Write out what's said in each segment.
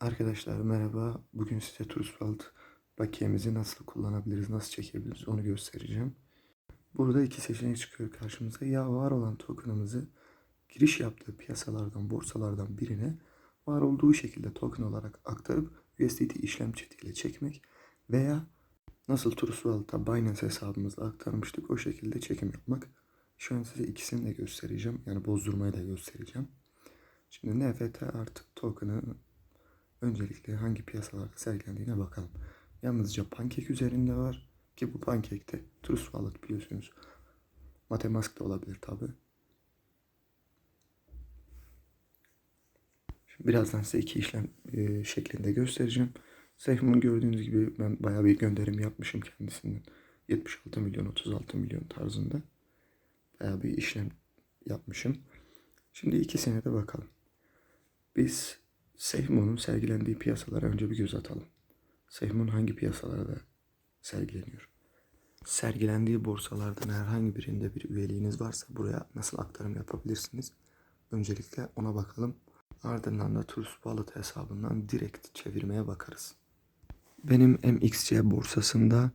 Arkadaşlar merhaba. Bugün size Trustwald bakiyemizi nasıl kullanabiliriz, nasıl çekebiliriz onu göstereceğim. Burada iki seçenek çıkıyor karşımıza. Ya var olan tokenımızı giriş yaptığı piyasalardan, borsalardan birine var olduğu şekilde token olarak aktarıp USDT işlem çetiyle çekmek veya nasıl Trustwald'da Binance hesabımızla aktarmıştık o şekilde çekim yapmak. Şu an size ikisini de göstereceğim. Yani bozdurmayı da göstereceğim. Şimdi NFT artık token'ı öncelikle hangi piyasalarda sergilendiğine bakalım. Yalnızca Pancake üzerinde var ki bu Pancake'te Trust Wallet biliyorsunuz. Metamask da olabilir tabi. Birazdan size iki işlem e, şeklinde göstereceğim. Seyfim'in gördüğünüz gibi ben bayağı bir gönderim yapmışım kendisinden. 76 milyon 36 milyon tarzında. Bayağı bir işlem yapmışım. Şimdi ikisine de bakalım. Biz Seymour'un sergilendiği piyasalara önce bir göz atalım. Seymour hangi piyasalarda sergileniyor? Sergilendiği borsalardan herhangi birinde bir üyeliğiniz varsa buraya nasıl aktarım yapabilirsiniz? Öncelikle ona bakalım. Ardından da Wallet hesabından direkt çevirmeye bakarız. Benim MXC borsasında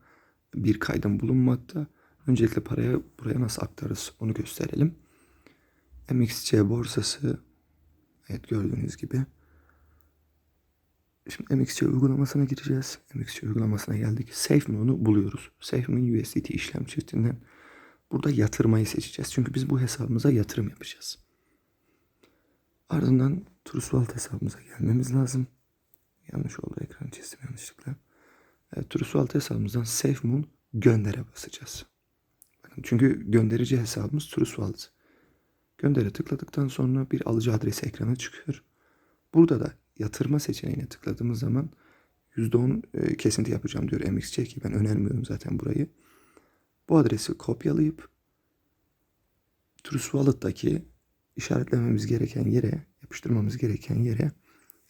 bir kaydım bulunmakta. Öncelikle parayı buraya nasıl aktarırız onu gösterelim. MXC borsası evet gördüğünüz gibi Şimdi MXC uygulamasına gireceğiz. MXC uygulamasına geldik. SafeMoon'u buluyoruz. SafeMoon USDT işlem çiftinden burada yatırmayı seçeceğiz. Çünkü biz bu hesabımıza yatırım yapacağız. Ardından Trustwallet hesabımıza gelmemiz lazım. Yanlış oldu ekran çizdim yanlışlıkla. Evet, Trustwallet hesabımızdan SafeMoon göndere basacağız. Bakın çünkü gönderici hesabımız Trustwallet. Göndere tıkladıktan sonra bir alıcı adresi ekrana çıkıyor. Burada da yatırma seçeneğine tıkladığımız zaman %10 e, kesinti yapacağım diyor MXC ki ben önermiyorum zaten burayı. Bu adresi kopyalayıp Trust Wallet'taki işaretlememiz gereken yere, yapıştırmamız gereken yere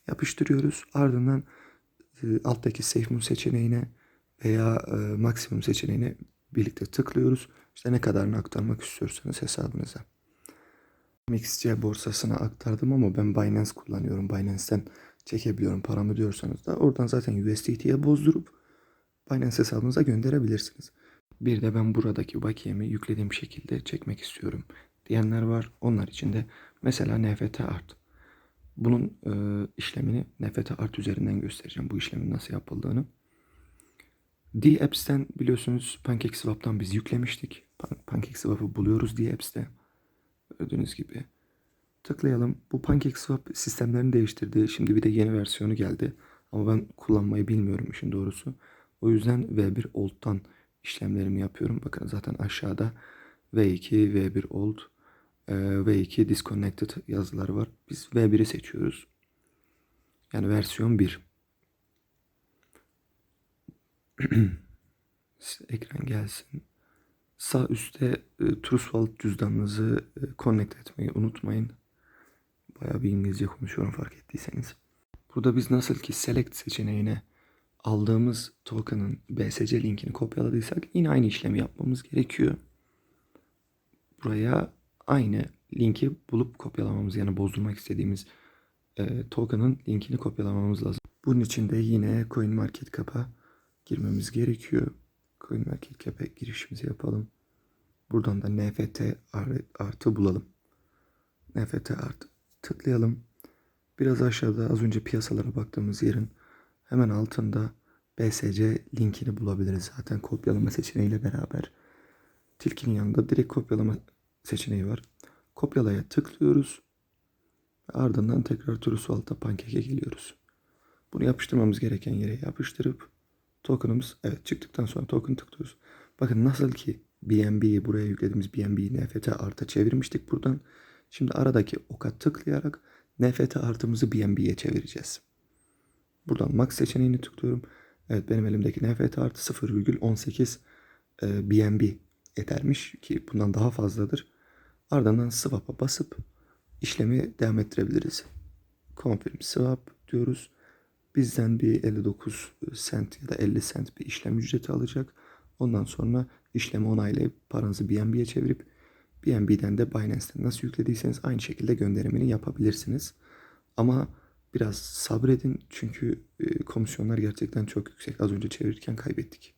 yapıştırıyoruz. Ardından e, alttaki SafeMoon seçeneğine veya e, maksimum seçeneğine birlikte tıklıyoruz. İşte ne kadarını aktarmak istiyorsanız hesabınıza. MXC borsasına aktardım ama ben Binance kullanıyorum. Binance'ten çekebiliyorum paramı diyorsanız da oradan zaten USDT'ye bozdurup Binance hesabınıza gönderebilirsiniz. Bir de ben buradaki bakiyemi yüklediğim şekilde çekmek istiyorum diyenler var. Onlar için de mesela NFT art. Bunun e, işlemini NFT art üzerinden göstereceğim. Bu işlemin nasıl yapıldığını. D-Apps'ten biliyorsunuz PancakeSwap'tan biz yüklemiştik. PancakeSwap'ı buluyoruz D-Apps'te. Gördüğünüz gibi. Tıklayalım. Bu PancakeSwap sistemlerini değiştirdi. Şimdi bir de yeni versiyonu geldi. Ama ben kullanmayı bilmiyorum işin doğrusu. O yüzden V1 Old'dan işlemlerimi yapıyorum. Bakın zaten aşağıda V2, V1 Old, e, V2 Disconnected yazıları var. Biz V1'i seçiyoruz. Yani versiyon 1. Ekran gelsin. Sağ üstte e, Trustwallet cüzdanınızı e, connect etmeyi unutmayın. Bayağı bir İngilizce konuşuyorum fark ettiyseniz. Burada biz nasıl ki select seçeneğine aldığımız token'ın BSC linkini kopyaladıysak yine aynı işlemi yapmamız gerekiyor. Buraya aynı linki bulup kopyalamamız yani bozdurmak istediğimiz e, token'ın linkini kopyalamamız lazım. Bunun için de yine CoinMarketCap'a girmemiz gerekiyor. CoinMarketCap'e girişimizi yapalım. Buradan da NFT artı bulalım. NFT artı tıklayalım. Biraz aşağıda az önce piyasalara baktığımız yerin hemen altında BSC linkini bulabiliriz. Zaten kopyalama seçeneğiyle beraber. Tilkinin yanında direkt kopyalama seçeneği var. Kopyalaya tıklıyoruz. Ardından tekrar Truesalt'a Pancake'e geliyoruz. Bunu yapıştırmamız gereken yere yapıştırıp token'ımız evet çıktıktan sonra token tıklıyoruz. Bakın nasıl ki BNB'yi buraya yüklediğimiz BNB'yi NFT arta çevirmiştik buradan. Şimdi aradaki oka tıklayarak NFT artımızı BNB'ye çevireceğiz. Buradan max seçeneğini tıklıyorum. Evet benim elimdeki NFT artı 0,18 e, BNB edermiş ki bundan daha fazladır. Ardından swap'a basıp işlemi devam ettirebiliriz. Confirm swap diyoruz. Bizden bir 59 cent ya da 50 cent bir işlem ücreti alacak. Ondan sonra işlemi onaylayıp paranızı BNB'ye çevirip BNB'den de Binance'ten nasıl yüklediyseniz aynı şekilde gönderimini yapabilirsiniz. Ama biraz sabredin çünkü e, komisyonlar gerçekten çok yüksek. Az önce çevirirken kaybettik.